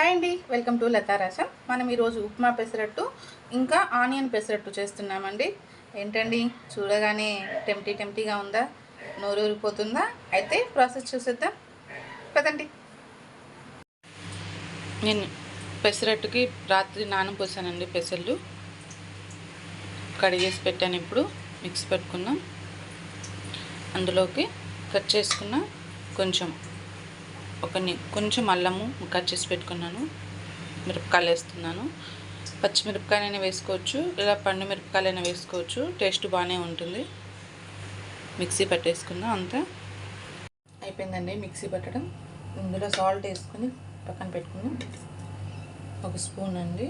Hi అండి. Welcome to లతారాసం మనం ఈరోజు ఉప్మా పెసరట్టు ఇంకా ఆనియన్ పెసరట్టు చేస్తున్నామండి. ఏంటండి? చూడగానే టెంప్టీ టెంప్టీగా ఉందా? నోరూరిపోతుందా అయితే ప్రాసెస్ చూసేద్దాం. కదండి నేను పెసరట్టుకి రాత్రి నానం పోసానండి పెసర్లు. కడిగేసి పెట్టాను ఇప్పుడు. మిక్స్ పెట్టుకున్నాం. అందులోకి కట్ చేసుకున్న కొంచెం ఒక కొంచెం అల్లము కట్ చేసి పెట్టుకున్నాను. మిరపకాయలు వేస్తున్నాను పచ్చిమిరపకాయలైనా వేసుకోవచ్చు ఇలా పండు మిరపకాయలైనా వేసుకోవచ్చు. టేస్ట్ బాగానే ఉంటుంది. మిక్సీ పట్టేసుకుందాం అంతా? అయిపోయిందండి మిక్సీ పట్టడం. ఇందులో సాల్ట్ వేసుకొని పక్కన పెట్టుకుందాం ఒక స్పూన్ అండి.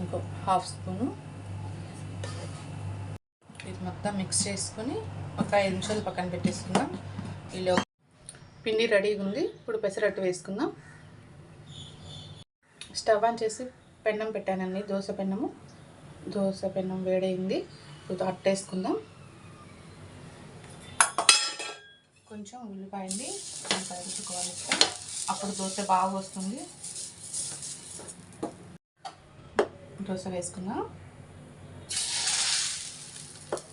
ఇంకో హాఫ్ స్పూను. ఇది మొత్తం మిక్స్ చేసుకొని ఒక ఐదు నిమిషాలు పక్కన పెట్టేసుకుందాం. ఇలా పిండి రెడీగా ఉంది. ఇప్పుడు పెసరట్టు వేసుకుందాం. స్టవ్ ఆన్ చేసి పెన్నం పెట్టానండి. దోశ పెన్నము. దోశ పెన్నం వేడైంది. ఇప్పుడు అట్టేసుకుందాం. కొంచెం ఉల్లిపాయండి అప్పుడు దోశ బాగా వస్తుంది. దోశ వేసుకుందాం.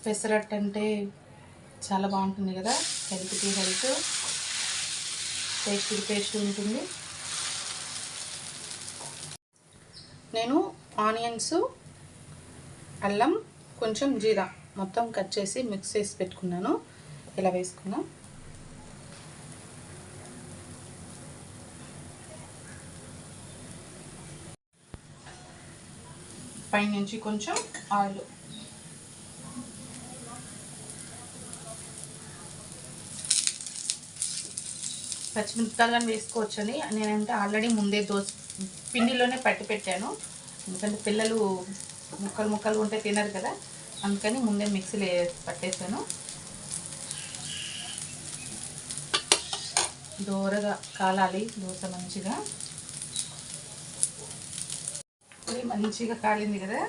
పెసరట్టు అంటే చాలా బాగుంటుంది కదా. హెల్త్కి హెల్త్. పేస్ట్ పేస్ట్ ఉంటుంది. నేను ఆనియన్స్ అల్లం కొంచెం జీరా మొత్తం కట్ చేసి మిక్స్ చేసి పెట్టుకున్నాను. ఇలా వేసుకున్నాం పైనుంచి కొంచెం ఆయిల్ పచ్చిమిరపకాయలు కానీ వేసుకోవచ్చని నేనంటే ఆల్రెడీ ముందే దోశ పిండిలోనే పట్టి పెట్టాను. ఎందుకంటే పిల్లలు ముక్కలు ముక్కలు ఉంటే తినరు కదా. అందుకని ముందే మిక్సీలో పట్టేసాను. దోరగా కాలాలి దోశ మంచిగా. మంచిగా కాలింది కదా.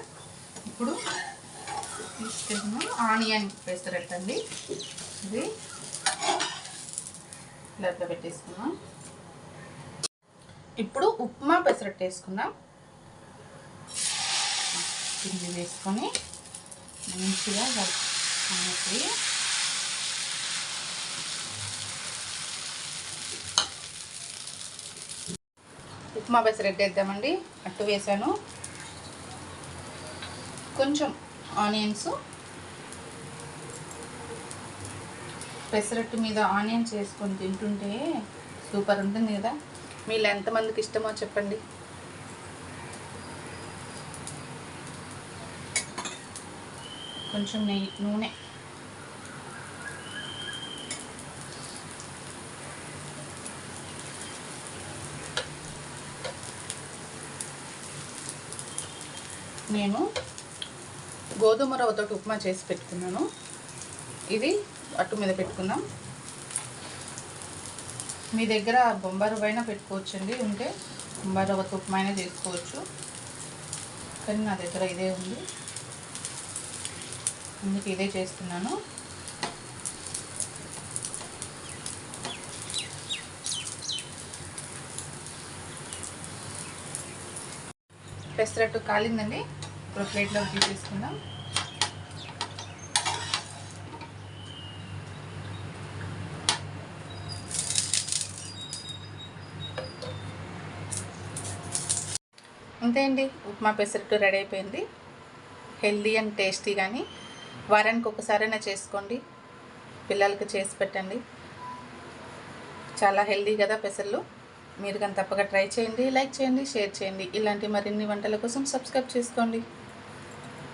ఇప్పుడు తీసుకెళ్ళిన ఆనియన్ పెసరట్టండి ఇది ఇట్లా పెట్టేసుకున్నాం ఇప్పుడు ఉప్మా పెసరట్టు వేసుకుందాం. పిండి వేసుకొని మంచిగా కలిపి ఉప్మా పెసరట్టు వేద్దామండి. అట్టు వేసాను. కొంచెం ఆనియన్స్ పెసరట్టు మీద ఆనియన్స్ వేసుకొని తింటుంటే సూపర్ ఉంటుంది కదా. మీరు ఎంతమందికి ఇష్టమో చెప్పండి. కొంచెం నెయ్యి నూనె. నేను గోధుమ రవ్వతో ఉప్మా చేసి పెట్టుకున్నాను. ఇది అట్టు మీద పెట్టుకుందాం. మీ దగ్గర బొంబారు రవ్వ అయినా పెట్టుకోవచ్చండి ఉంటే బొంబారు ఒక తుప్పమైన చేసుకోవచ్చు. కానీ నా దగ్గర ఇదే ఉంది. అందుకే ఇదే చేస్తున్నాను. పెసరట్టు కాలిందండి. ఇప్పుడు ప్లేట్లోకి తీసేసుకుందాం. అంతే అండి. ఉప్మా పెసరట్టు రెడీ అయిపోయింది. హెల్దీ అండ్ టేస్టీ కానీ వారానికి ఒకసారైనా చేసుకోండి. పిల్లలకి చేసి పెట్టండి. చాలా హెల్దీ కదా పెసర్లు. మీరు కానీ తప్పక ట్రై చేయండి లైక్ చేయండి షేర్ చేయండి. ఇలాంటి మరిన్ని వంటల కోసం సబ్స్క్రైబ్ చేసుకోండి.